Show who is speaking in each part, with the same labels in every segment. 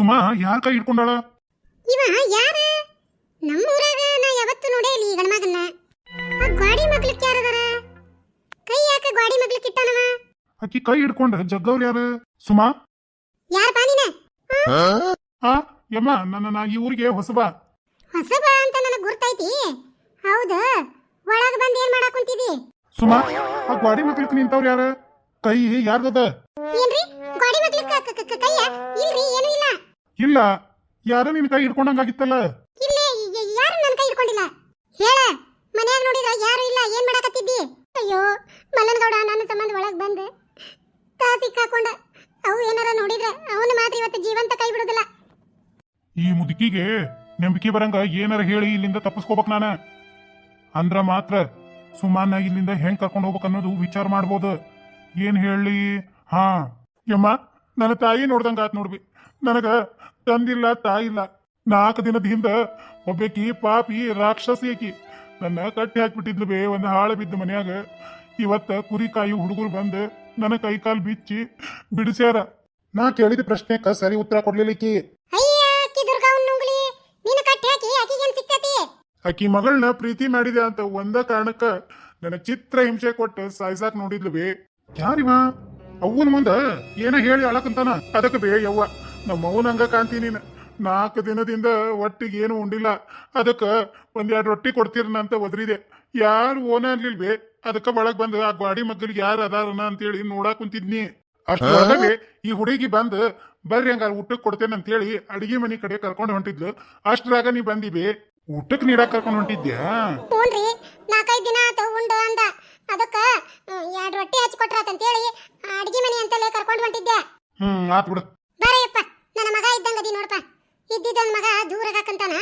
Speaker 1: ಸುಮಾ ಯಾರ ಕೈ ಹಿಡ್ಕೊಂಡಾಳ
Speaker 2: ಇವ ಯಾರ ನಮ್ಮ ಊರಾಗ ನಾ ಯಾವತ್ತು ನೋಡೇ ಇಲ್ಲ ಈ ಗಣಮಗನ್ನ ಆ ಗಾಡಿ ಮಗ್ಲಕ್ ಯಾರದಾರ ಕೈ ಯಾಕೆ ಗಾಡಿ ಮಗ್ಲಕ್ ಇಟ್ಟಾನವ
Speaker 1: ಆಕಿ ಕೈ ಹಿಡ್ಕೊಂಡ ಜಗ್ಗವ್ರು ಯಾರು ಸುಮಾ
Speaker 2: ಯಾರ ಪಾನಿನ
Speaker 1: ಆ ಯಮ್ಮ ನನ್ನ ನಾ ಈ ಊರಿಗೆ ಹೊಸಬ
Speaker 2: ಹೊಸಬ ಅಂತ ನನಗ್ ಗುರ್ತೈತಿ ಹೌದು ಒಳಗ್ ಬಂದ್ ಏನ್ ಮಾಡಾಕ್ ಕುಂತಿದಿ
Speaker 1: ಸುಮಾ ಆ ಗಾಡಿ ಮಕ್ಳಿಗೆ ನಿಂತವ್ರು ಯಾರ ಕೈ ಯಾರ್ದದ
Speaker 2: ಏನ್ರಿ ಗಾಡಿ ಮಗ್ಲಕ್ ಕ- ಕ- ಕ- ಕೈಯ ಇಲ್ರಿ ಏನು ಇಲ್ಲ
Speaker 1: ಇಲ್ಲ ಯಾರು ನಿನ್ ಕೈ ಹಿಡ್ಕೊಂಡಂಗಾಗಿತ್ತಲ್ಲ?
Speaker 2: ಇಲ್ಲ ಯಾರು ನನ್ನ ಕೈ ಹಿಡ್ಕೊಂಡಿಲ್ಲ? ಹೇಳ ಮನ್ಯಾಗ ನೋಡಿದ್ರ ಯಾರು ಇಲ್ಲ ಏನ್ ಮಾಡಾಕತ್ತಿದ್ದಿ? ಅಯ್ಯೋ ಮಲ್ಲನಗೌಡ ನನ್ನ ಸಂಬಂಧ ಒಳಗ್ ಬಂದೆ ತಾ ಸಿಕ್ಕಾಕೊಂಡ. ಅವು ಏನಾರ ನೋಡಿದ್ರ ಅವನ ಮಾತ್ರ ಇವತ್ತು ಜೀವಂತ ಕೈ ಬಿಡುದಿಲ್ಲ.
Speaker 1: ಈ ಮುದುಕಿಗೆ ನಂಬಿಕೆ ಬರಂಗ ಏನಾರ ಹೇಳಿ ಇಲ್ಲಿಂದ ತಪ್ಪಿಸ್ಕೋಬೇಕ್ ನಾನ? ಅಂದ್ರ ಮಾತ್ರ ಸುಮಾನ ಇಲ್ಲಿಂದ ಹೆಂಗ್ ಕರ್ಕೊಂಡು ಹೋಗ್ಬೇಕು ಅನ್ನೋದು ವಿಚಾರ ಮಾಡ್ಬೋದು. ಏನ್ ಹೇಳಿ? ಹಾ ಯಮ್ಮ. ನನ್ನ ತಾಯಿ ನೋಡ್ದಂಗ ಆತ್ ನೋಡ್ಬಿ. ನನಗ ತಂದಿಲ್ಲ ತಾಯಿಲ್ಲ. ನಾಲ್ಕು ದಿನದ ಹಿಂದ ಒಬ್ಬಾಕಿ ಪಾಪಿ ರಾಕ್ಷಸಿ ಆಕಿ. ನನ್ನ ಕಟ್ಟಿ ಹಾಕ್ಬಿಟ್ಟಿದ್ಲು ಬೇ ಒಂದು ಹಾಳು ಬಿದ್ದ ಮನ್ಯಾಗ. ಇವತ್ತ ಕುರಿ ಕಾಯಿ ಹುಡುಗರು ಬಂದು ನನ್ನ ಕೈ ಕಾಲು ಬಿಚ್ಚಿ ಬಿಡಿಸ್ಯಾರ. ನಾ ಕೇಳಿದ ಪ್ರಶ್ನೆಕ ಸರಿ ಉತ್ತರ
Speaker 2: ಕೊಡ್ಲಿಲ್ಲಕಿ
Speaker 1: ಆಕಿ ಮಗಳನ್ನ ಪ್ರೀತಿ ಮಾಡಿದೆ ಅಂತ ಒಂದ ಕಾರಣಕ್ಕ ನನ್ನ ಚಿತ್ರ ಹಿಂಸೆ ಕೊಟ್ಟು ಸಾಯ್ಸಾಕ್ ನೋಡಿದ್ಲು ಬೇ. ಯಾರಿವ? ಅವ್ವನ ಮುಂದ ಏನ ಹೇಳಿ ಅಳಕಂತಾನ? ಅದಕ್ಕೆ ಬೇ ಯವ್ವ ನಮ್ಮ ಹಂಗ ಕಾಂತಿ ನೀನು. ನಾಲ್ಕು ದಿನದಿಂದ ಒಟ್ಟಿಗೆ ಏನು ಉಂಡಿಲ್ಲ. ಅದಕ್ಕೆ ಒಂದೆರಡು ರೊಟ್ಟಿ ಕೊಡ್ತೀರನ ಅಂತ ಒದ್ರಿದೆ. ಯಾರು ಓನ ಅನ್ಲಿಲ್ ಬೇ? ಅದಕ್ಕೆ ಒಳಗ್ ಬಂದು ಆ ಗಾಡಿ ಮಗ್ಗಲಿಗೆ ಯಾರು ಅದಾರನ ಅಂತೇಳಿ ನೋಡಾಕ್ ಕುಂತಿದ್ನಿ. ಅಷ್ಟೊಳಗೆ ಈ ಹುಡುಗಿ ಬಂದು ಬರ್ರಿ ಹಂಗಾರ ಊಟಕ್ಕೆ ಕೊಡ್ತೇನೆ ಅಂತೇಳಿ ಅಡಿಗೆ ಮನೆ ಕಡೆ ಕರ್ಕೊಂಡು ಹೊಂಟಿದ್ಲು. ಅಷ್ಟ್ರಾಗ ನೀ ಬಂದಿವೆ ಊಟಕ್ಕೆ ನೀಡಾ ಕರ್ಕೊಂಡು ಹೊಂಟಿದ್ಯಾ?
Speaker 2: ಹ್ಞೂನ್ರಿ ನಾಲ್ಕೈದು ದಿನ ಆತು ಉಂಡು ಅಂದ. ಅದಕ್ಕೆ ಎರಡು ರೊಟ್ಟಿ ಹಚ್ಚಿ ಕೊಟ್ರಾತಂತೇಳಿ ಅಡಿಗೆ ಮನೆ ಅಂತಲೇ ಕರ್ಕೊಂಡು ಹೊಂಟಿದ್ದೆ
Speaker 1: ಹ್ಮ್ ಆತ್ ಬಿಡು.
Speaker 2: ಬರೆಯಪ್ಪ ನನ್ನ ಮಗ ಇದ್ದಂಗದಿ ನೋಡಪ್ಪ. ಇದ್ದಿದ್ದೊಂದು ಮಗ ದೂರಗಾಕಂತಾನ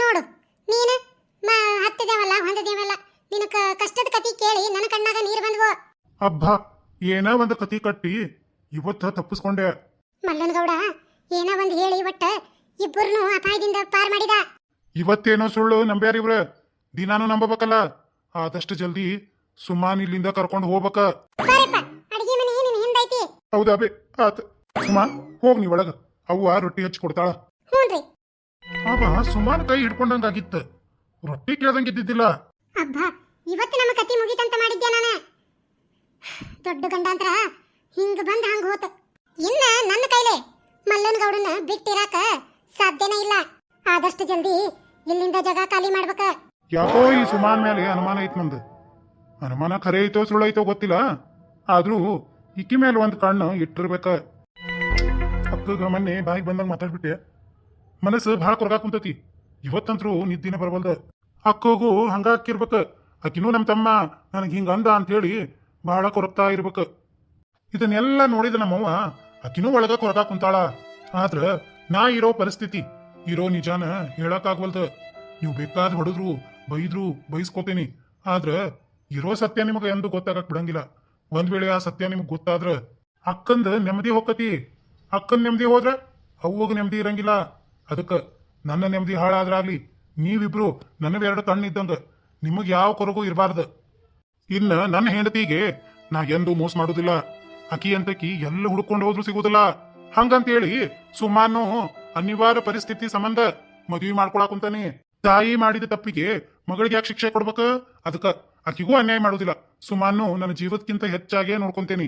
Speaker 2: ನೋಡು. ನೀನು ಮ ಹತ್ತಿದೇವಲ್ಲ ಹೊಂದದೇವಲ್ಲ ನಿನ್ನ ಕಷ್ಟದ ಕತಿ ಕೇಳಿ ನನ್ನ ಕಣ್ಣಾಗ ನೀರು ಬಂದ್ವು?
Speaker 1: ಅಬ್ಬಾ ಏನೋ ಒಂದು ಕತಿ ಕಟ್ಟಿ ಇವತ್ತ ತಪ್ಪಿಸ್ಕೊಂಡೆ.
Speaker 2: ಮಲ್ಲನಗೌಡ ಏನೋ ಒಂದು ಹೇಳಿ ಒಟ್ಟ ಇಬ್ಬರನ್ನು ಅಪಾಯದಿಂದ ಪಾರ್ ಮಾಡಿದ.
Speaker 1: ಇವತ್ತೇನೋ ಸುಳ್ಳು ನಂಬ್ಯಾರ ಇವ್ರ. ದಿನಾನು ನಂಬಬೇಕಲ್ಲ. ಆದಷ್ಟು ಜಲ್ದಿ ಸುಮಾನ್ ಇಲ್ಲಿಂದ ಕರ್ಕೊಂಡು ಹೋಗ್ಬೇಕ.
Speaker 2: ಅಡಿಗೆ ಮನೆ ನಿನ್ನ ಹಿಂದೈತಿ.
Speaker 1: ಹೌದಾ ಬೇ ಆತ್. ಸುಮಾ ಹೋಗ್ ನೀ ಒಳಗ. ಅವ್ವ ರೊಟ್ಟಿ ಹಚ್ಚಿ ಕೊಡ್ತಾಳ.
Speaker 2: ಹ್ಞೂನ್ರಿ
Speaker 1: ಅವ ಸುಮಾನ್ ಕೈ ಹಿಡ್ಕೊಂಡಂಗಾಗಿತ್ತ. ರೊಟ್ಟಿ ಕೇಳ್ದಂಗಿದ್ದಿದ್ದಿಲ್ಲ
Speaker 2: ಅಬ್ಬಾ ಇವತ್ತು ನಮ್ಮ ಕತಿ ಮುಗಿತಂತ ಮಾಡಿದ್ದೆ ನಾನು? ದೊಡ್ಡ ಗಂಡಾಂತರ ಹಿಂಗ ಬಂದ ಹಂಗ ಹೋತ. ಇನ್ನ ನನ್ನ ಕೈಲೆ ಮಲ್ಲನಗೌಡನ ಬಿಟ್ಟಿರಾಕ ಸಾಧ್ಯನೇ ಇಲ್ಲ. ಆದಷ್ಟು ಜಲ್ದಿ ಇಲ್ಲಿಂದ ಜಾಗ ಖಾಲಿ ಮಾಡ್ಬೇಕ.
Speaker 1: ಯಾಕೋ ಈ ಸುಮಾನ್ ಮೇಲೆ ಅನುಮಾನ ಐತ್ ನಂದು ಅನುಮಾನ ಖರೆ ಐತೋ ಸುಳ್ಳು ಐತೋ ಗೊತ್ತಿಲ್ಲ. ಆದ್ರೂ ಇಕ್ಕಿ ಮೇಲೆ ಒಂದ್ ಕಣ್ಣು ಇಟ್ಟಿರ್ಬೇಕ. ಅಕ್ಕಗ ಮೊನ್ನೆ ಬಾಯಿಗೆ ಬಂದಂಗೆ ಮಾತಾಡ್ಬಿಟ್ಟೆ. ಮನಸ್ಸು ಭಾಳ ಕೊರಗಾಕ್ ಕುಂತತಿ. ಇವತ್ತಂತ್ರು ನಿದ್ದಿನ ಬರಬಲ್ದ ಅಕ್ಕಗೂ ಹಂಗಾಕಿರ್ಬೇಕ ಅಕ್ಕಿನೂ ನಮ್ಮ ತಮ್ಮ, ನನಗೆ ಹಿಂಗ ಅಂದ ಅಂತೇಳಿ ಬಹಳ ಕೊರಗ್ತಾ ಇರ್ಬೇಕು. ಇದನ್ನೆಲ್ಲ ನೋಡಿದ ನಮ್ಮವ್ವ ಅಕ್ಕಿನೂ ಒಳಗ ಕೊರಗಾ ಕುಂತಾಳ. ಆದ್ರ ನಾ ಇರೋ ಪರಿಸ್ಥಿತಿ, ಇರೋ ನಿಜಾನ ಹೇಳಕ್ಕಾಗ್ವಲ್ದ. ನೀವು ಬೇಕಾದ್ ಹೊಡೆದ್ರು, ಬೈದ್ರು, ಬೈಸ್ಕೋತೇನಿ. ಆದ್ರ ಇರೋ ಸತ್ಯ ನಿಮಗೆ ಎಂದು ಗೊತ್ತಾಗಕ್ ಬಿಡಂಗಿಲ್ಲ. ಒಂದ್ ವೇಳೆ ಆ ಸತ್ಯ ನಿಮ್ಗೆ ಗೊತ್ತಾದ್ರ ಅಕ್ಕಂದ ನೆಮ್ಮದಿ ಹೋಗತಿ ಅಕ್ಕನ ನೆಮ್ಮದಿ ಹೋದ್ರ ಅವ್ವಗ ನೆಮ್ಮದಿ ಇರಂಗಿಲ್ಲ. ಅದಕ್ಕೆ ನನ್ನ ನೆಮ್ಮದಿ ಹಾಳಾದ್ರಾಗ್ಲಿ ನೀವಿಬ್ರು ನನವೆರಡು ಕಣ್ಣಿದ್ದಂಗ ನಿಮಗೆ ಯಾವ ಕೊರಗೂ ಇರಬಾರ್ದು. ಇನ್ನ ನನ್ನ ಹೆಂಡತಿಗೆ ನಾ ಎಂದು ಮೋಸ ಮಾಡುದಿಲ್ಲ. ಅಕಿ ಅಂತಕಿ ಎಲ್ಲ ಹುಡ್ಕೊಂಡು ಹೋದ್ರು ಸಿಗುದಿಲ್ಲ. ಹಂಗಂತೇಳಿ ಸುಮಾನು ಅನಿವಾರ್ಯ ಪರಿಸ್ಥಿತಿ ಸಂಬಂಧ ಮದುವೆ ಮಾಡ್ಕೊಳಕ್ ಕುಂತಾನೆ. ತಾಯಿ ಮಾಡಿದ ತಪ್ಪಿಗೆ ಮಗಳಿಗೆ ಯಾಕೆ ಶಿಕ್ಷೆ ಕೊಡ್ಬೇಕು? ಅದಕ್ಕ ಆಕಿಗೂ ಅನ್ಯಾಯ ಮಾಡುದಿಲ್ಲ. ಸುಮಾನು ನನ್ನ ಜೀವಕ್ಕಿಂತ ಹೆಚ್ಚಾಗೇ ನೋಡ್ಕೊಂತೇನಿ.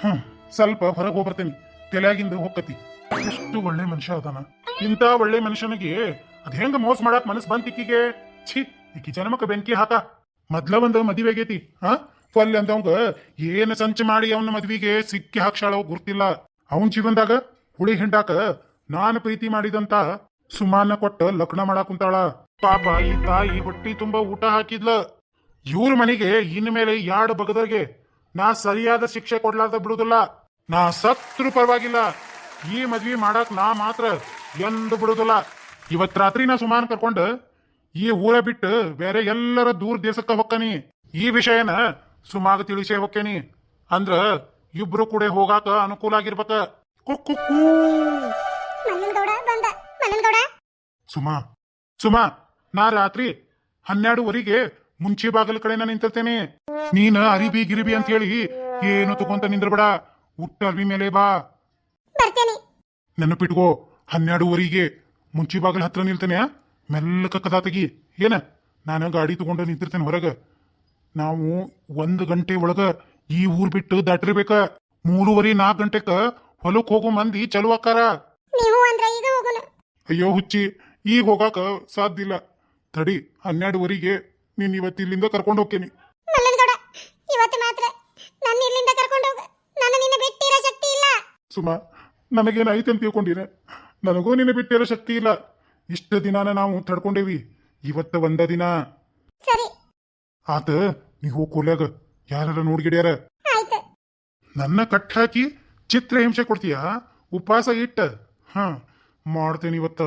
Speaker 1: ಹ್ಮ್. ಸ್ವಲ್ಪ ಹೊರಗೆ ಹೋಗ್ಬರ್ತೇನೆ. ತಲೆಯಾಗಿಂದ ಹೋಗ್ಕತಿ. ಎಷ್ಟು ಒಳ್ಳೆ ಮನುಷ್ಯ ಅದಾನ. ಇಂತ ಒಳ್ಳೆ ಮನುಷ್ಯನಿಗೆ ಅದ್ ಹೆಂಗ ಮೋಸ ಮಾಡಕ್ ಮನಸ್ ಬಂತಿಕ್ಕಿಗೆ ಛೀ ಇಕ್ಕಿ ಜನ್ಮಕ್ಕ ಬೆಂಕಿ ಹಾಕ. ಮೊದ್ಲ ಒಂದು ಮದ್ವೆ ಆಗೈತಿ ಹಾ ಫಲ್ ಅಂದವಂಗ ಏನ್ ಸಂಚ ಮಾಡಿ ಅವನ ಮದ್ವಿಗೆ ಸಿಕ್ಕಿ ಹಾಕ್ಸಾಳೋ ಗುರ್ತಿಲ್ಲ. ಅವನ್ ಜೀವನದಾಗ ಹುಳಿ ಹಿಂಡಾಕ ನಾನು ಪ್ರೀತಿ ಮಾಡಿದಂತ ಸುಮಾನ ಕೊಟ್ಟ ಲಗ್ನ ಮಾಡಾಕ್ ಕುಂತಾಳ. ಪಾಪ ಈ ತಾಯಿ ಹೊಟ್ಟಿ ತುಂಬಾ ಊಟ ಹಾಕಿದ್ಲ. ಇವ್ರ ಮನೆಗೆ ಇನ್ಮೇಲೆ ಯಾಡ್ ಬಗದರ್ಗೆ ನಾ ಸರಿಯಾದ ಶಿಕ್ಷೆ ಕೊಡ್ಲಾರ್ದ ಬಿಡುದಿಲ್ಲ. ನಾ ಸತ್ರು ಪರವಾಗಿಲ್ಲ. ಈ ಮದ್ವಿ ಮಾಡಕ್ ನಾ ಮಾತ್ರ ಎಂದು ಬಿಡುದಿಲ್ಲ. ಇವತ್ ರಾತ್ರಿ ನಾ ಸುಮಾನ್ ಕರ್ಕೊಂಡು ಈ ಊರ ಬಿಟ್ಟು ಬೇರೆ ಎಲ್ಲರ ದೂರ ದೇಶಕ್ಕ ಹೊಕ್ಕನಿ. ಈ ವಿಷಯನ ಸುಮಾಗ ತಿಳಿಸೇ ಹೊಕ್ಕೇನಿ. ಅಂದ್ರ ಇಬ್ರು ಕೂಡ ಹೋಗಾಕ ಅನುಕೂಲ ಆಗಿರ್ಬೇಕ.
Speaker 2: ಮಲ್ಲನಗೌಡ
Speaker 1: ಸುಮಾ ಸುಮಾ ನಾ ರಾತ್ರಿ ಹನ್ನೆರಡುವರೆಗೆ ಮುಂಚೆ ಬಾಗಲ ಕಡೆ ನಾನು ನಿಂತಿರ್ತೇನೆ. ನೀನ ಅರಿಬಿ ಗಿರಿಬಿ ಅಂತ ಹೇಳಿ ಏನು ತಗೊಂತ ನಿಂದ್ರಬೇಡ. ಉಟ್ಟ ಅರ್ಬಿ ಮೇಲೆ ಬಾ.
Speaker 2: ಬರ್ತೇನೆ.
Speaker 1: ನೆನಪಿಟ್ಕೋ ಹನ್ನೆರಡುವರೆಗೆ ಮುಂಚೆ ಬಾಗಲ ಹತ್ರ ನಿಲ್ತೇನೆ ಮೆಲ್ಲಕ ಕದಾ ತೆಗಿ. ಏನ? ನಾನು ಗಾಡಿ ತಗೊಂಡು ನಿಂತಿರ್ತೇನೆ ಹೊರಗೆ. ನಾವು ಒಂದು ಗಂಟೆ ಒಳಗ ಈ ಊರ್ ಬಿಟ್ಟು ದಾಟಿರ್ಬೇಕ. ಮೂರುವರೆ ನಾಲ್ಕು ಗಂಟೆಕ ಹೊಲಕ್ ಹೋಗೋ ಮಂದಿ ಚಲೋ ಆಕಾರ ಅಯ್ಯೋ ಹುಚ್ಚಿ ಈಗ ಹೋಗಾಕ ಸಾಧ್ಯ ಇಲ್ಲ. ತಡಿ ಹನ್ನೆರಡುವರೆಗೆ ನೀನ್ ಇವತ್ತು ಇಲ್ಲಿಂದ ಕರ್ಕೊಂಡು ಹೋಗ್ತೀನಿ.
Speaker 2: ಮಲ್ಲನಗೌಡ ಇವತ್ತು ಮಾತ್ರ ನನ್ನ ಇಲ್ಲಿಂದ ಕರ್ಕೊಂಡು ಹೋಗ. ನನ್ನ ನಿನ್ನ ಬಿಟ್ಟಿರೋ ಶಕ್ತಿ ಇಲ್ಲ.
Speaker 1: ಸುಮಾ ನನಗೇನಾಯ್ತು ಅಂತ ತಿಳ್ಕೊಂಡಿನ ನನಗೂ ನಿನ್ನ ಬಿಟ್ಟಿರೋ ಶಕ್ತಿ ಇಲ್ಲ. ಇಷ್ಟು ದಿನಾನ ನಾವು ತಡ್ಕೊಂಡೇವಿ. ಇವತ್ತು ಒಂದ ದಿನ.
Speaker 2: ಸರಿ.
Speaker 1: ಆತ ನೀವು ಕೂಲಾಗ ಯಾರ ನೋಡ್ಗಿಡ್ಯಾರ?
Speaker 2: ಆಯ್ತು.
Speaker 1: ನನ್ನ ಕಟ್ ಹಾಕಿ ಚಿತ್ರ ಹಿಂಸೆ ಕೊಡ್ತೀಯ? ಉಪವಾಸ ಇಟ್ಟ. ಹಾ ಮಾಡ್ತೇನೆ ಇವತ್ತು.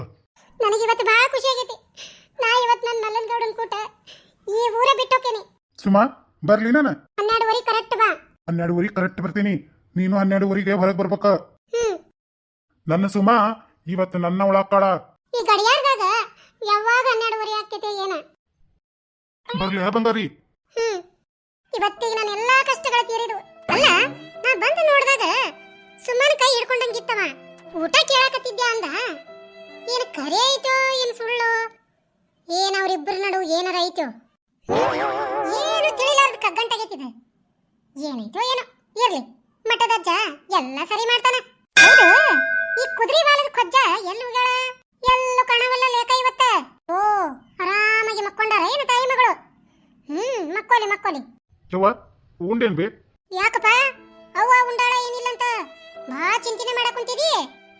Speaker 2: ನನಗೆ ಇವತ್ತು ಬಹಳ ಖುಷಿ ಆಗೈತಿ. ನಾ ಇವತ್ತು ನನ್ನ ಮಲ್ಲನಗೌಡನ ಕೂಟ ಈ ಊರ ಬಿಟ್ಟೋಕೇನಿ
Speaker 1: ಸುಮಾ ಬರ್ಲಿ ನಾನು.
Speaker 2: ಹನ್ನೆರಡುವರೆ ಕರೆಕ್ಟ್ ಬಾ.
Speaker 1: ಹನ್ನೆರಡುವರೆ ಕರೆಕ್ಟ್ ಬರ್ತೀನಿ. ನೀನು ಹನ್ನೆರಡುವರೆಗೆ ಹೊರಗೆ ಬರ್ಬೇಕ. ನನ್ನ ಸುಮಾ ಇವತ್ತು ನನ್ನ ಒಳಕಾಳ
Speaker 2: ಈ ಗಡಿಯಾರದಾಗ ಯಾವಾಗ ಹನ್ನೆರಡುವರೆ ಆಗ್ತೈತೆ ಏನ?
Speaker 1: ಬರ್ಲಿ ಹಾ ಬಂಗಾರಿ.
Speaker 2: ಹ್ಮ್. ಇವತ್ತಿಗೆ ನಾನು ಎಲ್ಲಾ ಕಷ್ಟಗಳ ತೀರಿದು. ಅಲ್ಲ ನಾ ಬಂದು ನೋಡಿದಾಗ ಸುಮ್ಮನೆ ಕೈ ಹಿಡ್ಕೊಂಡಂಗಿತ್ತವ. ಊಟ ಕೇಳಕತ್ತಿದ್ದೆ ಅಂದ. ಏನು ಕರೆ ಐತೋ ಏನು ಸುಳ್ಳು? ಏನು ಅವರಿಬ್ಬರ ನಡು ಏನಾರ ಐತೋ? ಏನು ತಿಳಿಲಾರ್ದ ಕಗ್ಗಂಟಾಗೈತಿದೆ ಏನೈತೋ ಏನೋ ಇರ್ಲಿ. ಮಠದಜ್ಜ ಎಲ್ಲ ಸರಿ ಮಾಡ್ತಾನ. ಹೌದು ಈ ಕುದುರೆ ಬಾಲದ ಕೊಜ್ಜ ಎಲ್ಲಿ ಹೋಗ್ಯಾಳ? ಎಲ್ಲೂ ಕಾಣವಲ್ಲ ಲೇಖ ಇವತ್ತ ಓ ಆರಾಮಾಗಿ ಮಕ್ಕೊಂಡಾರ ಏನು ತಾಯಿ ಮಗಳು? ಹ್ಮ್ ಮಕ್ಕೋಲಿ ಮಕ್ಕೋಲಿ.
Speaker 1: ಯವ್ವ ಉಂಡೇನ್ ಬೇ?
Speaker 2: ಯಾಕಪ್ಪ? ಅವ್ವ ಉಂಡಾಳ ಏನಿಲ್ಲಂತ? ಬಾ ಚಿಂತನೆ ಮಾಡಕ್ ಕುಂತಿದಿ?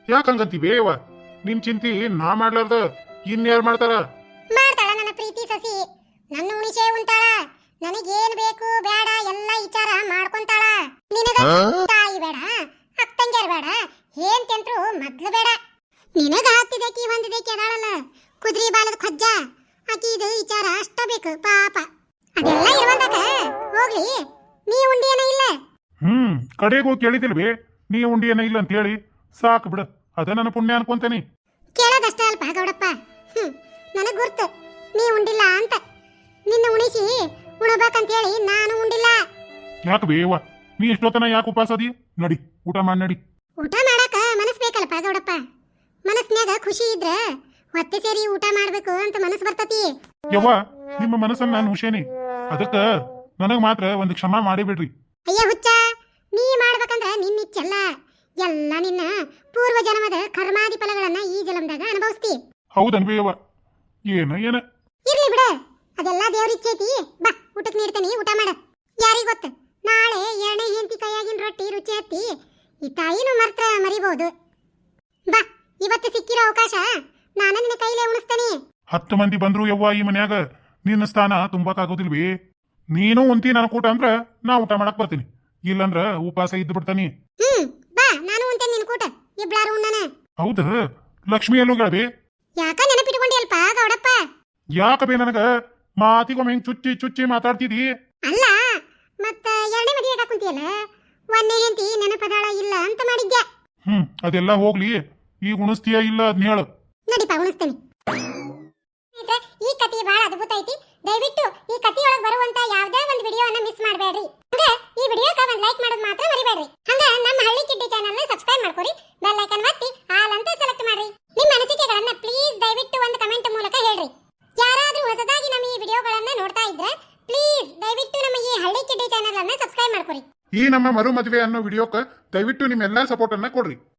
Speaker 1: ಯಾಕಂಗಂತಿ ಬೇವ ನಿನ್ ಚಿಂತಿ ನಾ ಮಾಡ್ಲಾರ್ದ ಇನ್ಯಾರು ಮಾಡ್ತಾರ?
Speaker 2: ಮಾಡ್ತಾಳ ನನ್ನ ಪ್ರೀತಿ ಸಸಿ. ನನ್ನ ಉಣಿಸೆ ಉಂಟಾಳ. ನನಗೇನ್ ಬೇಕು ಬೇಡ ಎಲ್ಲ ವಿಚಾರ ಮಾಡ್ಕೊಂತಾಳ. ನಿನಗ ತಾಯಿ ಬೇಡ ಅಕ್ಕಂಗ್ಯಾರ ಬೇಡ ಏನ್ ತೆಂತ್ರು ಮೊದ್ಲು ಬೇಡ. ನಿನಗ ಹತ್ತಿದಕಿ ಒಂದಿದಕ್ಕೆ ಅದಾಳಲ್ಲ. ಕುದ್ರಿ ಬಾಲದ ಖಜ್ಜ ಆಕಿ ಇದು ವಿಚಾರ ಅಷ್ಟ ಬೇಕು ಪಾಪ. ಅದೆಲ್ಲ ಇರುವಂತಕ ಹೋಗ್ಲಿ. ನೀ ಉಂಡಿಯನ ಇಲ್ಲ.
Speaker 1: ಹ್ಮ್ ಕಡೆಗೂ ಕೇಳಿದಿಲ್ ಬೇ ನೀ ಉಂಡಿಯನ ಇಲ್ಲ ಅಂತ ಹೇಳಿ ಸಾಕು ಬಿಡ ಅದ ನನ್ನ ಪುಣ್ಯ ಅನ್ಕೊಂತೇನೆ.
Speaker 2: ಕೇಳೋದಷ್ಟೇ ಅಲ್ಪ ಗೌಡಪ್ಪ. ಹ್ಮ್ ನನಗ್ ಗುರ್ತು. ನೀ ಉಂಡಿಲ್ಲ ಅಂತ. ನಿನ್ನ ಉಣಿಸಿ ಉಣಬೇಕಂತೇಳಿ ನಾನು ಉಂಡಿಲ್ಲ.
Speaker 1: ಯಾಕೆ ಬೇವ ನೀ ಎಷ್ಟೊತ್ತನ ಯಾಕೆ ಉಪವಾಸ ಅದಿ? ನಡಿ ಊಟ ಮಾಡಿ ನಡಿ.
Speaker 2: ಊಟ ಮಾಡಾಕ ಮನಸ್ ಬೇಕಲ್ಲಪ್ಪ ಗೌಡಪ್ಪ? ಮನಸ್ನ್ಯಾಗ ಖುಷಿ ಇದ್ರೆ ಹೊತ್ತೆ ಸೇರಿ ಊಟ ಮಾಡ್ಬೇಕು ಅಂತ ಮನಸ್ ಬರ್ತತಿ.
Speaker 1: ಯವ್ವ ನಿಮ್ಮ ಮನಸ್ಸನ್ನ ನಾನು ಹುಷೇನಿ. ಅದಕ್ಕ ನನಗ ಮಾತ್ರ ಒಂದು ಕ್ಷಮ ಮಾಡಿಬಿಡ್ರಿ
Speaker 2: ಅಯ್ಯ ಹುಚ್ಚ ನೀ ಮಾಡ್ಬೇಕಂದ್ರ ನಿನ್ನ ಇಚ್ಛಲ್ಲ ಎಲ್ಲ ನಿನ್ನ ಪೂರ್ವ ಜನ್ಮದ ಕರ್ಮಾದಿ ಫಲಗಳನ್ನ ಈ ಜನ್ಮದಾಗ ಅನುಭವಿಸ್ತಿ.
Speaker 1: ಹೌದನ್ ಬೇವ ಏನ ಏನ?
Speaker 2: ಇರ್ಲಿ ಬಿಡ. ಅದೆಲ್ಲ ದೇವ್ರ ಇಚ್ಛೆ ಐತಿ ಬಾ ಊಟಕ್ಕೆ ನೀಡ್ತೇನೆ ಊಟ ಮಾಡ. ಯಾರಿಗೆ ಗೊತ್ತ? ನಾಳೆ ಎಣ್ಣೆ ಹೆಂಡತಿ ಕೈಯಾಗಿನ ರೊಟ್ಟಿ ರುಚಿ ಹತ್ತಿ ಈ ತಾಯಿನೂ ಮರ್ತ್ರ ಮರಿಬಹುದು ಬಾ ಇವತ್ತು ಸಿಕ್ಕಿರೋ ಅವಕಾಶ ನಾನು ನಿನ್ನ ಕೈಲೇ ಉಣಿಸ್ತೇನೆ.
Speaker 1: ಹತ್ತು ಮಂದಿ ಬಂದ್ರು ಯವ್ವ ಈ ಮನ್ಯಾಗ. ನಿನ್ನ ಸ್ಥಾನ ತುಂಬಾಕಾಗೋದಿಲ್ವಿ? ನೀನು ಉಂತಿ ನನ್ನ ಕೂಟ ಅಂದ್ರ ನಾ ಊಟ ಮಾಡಕ್ ಬರ್ತೀನಿ. ಇಲ್ಲಂದ್ರ ಉಪವಾಸ ಇದ್ದು ಬಿಡ್ತಾನಿ.
Speaker 2: ಹ್ಮ್ ಬಾ ನಾನು ಉಂತೇನೆ ನಿನ್ ಕೂಟ. ಇಬ್ಳಾರು ಉಣ್ಣನ.
Speaker 1: ಹೌದ ಲಕ್ಷ್ಮಿ ಎಲ್ಲೋ ಗಳಬಿ
Speaker 2: ಯಾಕ ನೆನಪಿಟ್ಕೊಂಡಿಯಲ್ಪ ಗೌಡಪ್ಪ?
Speaker 1: ಯಾಕಬೇ ನನಗ? ಮಾತಿಗೊಮ್ಮೆ ಹಿಂಗ್ ಚುಚ್ಚಿ ಚುಚ್ಚಿ ಮಾತಾಡ್ತಿದಿ.
Speaker 2: ಅಲ್ಲ ಮತ್ತ ಎರಡನೇ ಮದುವೆ ಕುಂತಿಯಲ್ಲ? ಒಂದೇ ಹೆಂಡತಿ ನೆನಪದಾಳ ಇಲ್ಲ ಅಂತ ಮಾಡಿದ್ಯಾ?
Speaker 1: ಹ್ಮ್ ಅದೆಲ್ಲ ಹೋಗ್ಲಿ. ಈಗ ಉಣಿಸ್ತೀಯ ಇಲ್ಲ ಅದ್ನ ಹೇಳು.
Speaker 2: ನಡಿಪ ಉಣಿಸ್ತೇನೆ ಸ್ನೇಹಿತರೆ, ಈ ಕಥೆ ಬಹಳ ಅದ್ಭುತ ಐತಿ ದಯವಿಟ್ಟು ಈ ಕಥೆಯೊಳಗೆ ಬರುವಂತ ಯಾವ್ದೇ ಒಂದು ವಿಡಿಯೋನ ಮಿಸ್ ಮಾಡಬೇಡ್ರಿ ಹಂಗ ಈ ವಿಡಿಯೋಕ ಒಂದ್ ಲೈಕ್ ಮಾಡೋದು ಮಾತ್ರ ಮರಿಬೇಡ್ರಿ ಹಂಗ ನಮ್ಮ ಹಳ್ಳಿ ಕಿಡ್ಡಿ ಚಾನಲ್ನ ಸಬ್ಸ್ಕ್ರೈಬ್ ಮಾಡ್ಕೊರಿ ಬೆಲ್ ಐಕನ್ ಒತ್ತಿ ಆಲ್ ಅಂತ ಸೆಲೆಕ್ಟ್ ಮಾಡ್ರಿ ನಿಮ್ಮ ಅನಿಸಿಕೆಗಳನ್ನ ಪ್ಲೀಸ್ ದಯವಿಟ್ಟು ಒಂದು ಕಮೆಂಟ್ ಮೂಲಕ ಹೇಳ್ರಿ ಯಾರಾದ್ರೂ ಹೊಸದಾಗಿ ನಮ್ಮ ಈ ವಿಡಿಯೋಗಳನ್ನ ನೋಡ್ತಾ ಇದ್ರೆ ಪ್ಲೀಸ್ ದಯವಿಟ್ಟು ನಮ್ಮ ಈ ಹಳ್ಳಿ ಕಿಡ್ಡಿ ಚಾನಲ್ ಅನ್ನ ಸಬ್ಸ್ಕ್ರೈಬ್
Speaker 1: ಈ ನಮ್ಮ ಮರು ಮದುವೆ ಅನ್ನೋ ವಿಡಿಯೋಕ್ಕೆ ದಯವಿಟ್ಟು ನಿಮ್ಮೆಲ್ಲಾ ಸಪೋರ್ಟ್ ಅನ್ನ ಕೊಡ್ರಿ.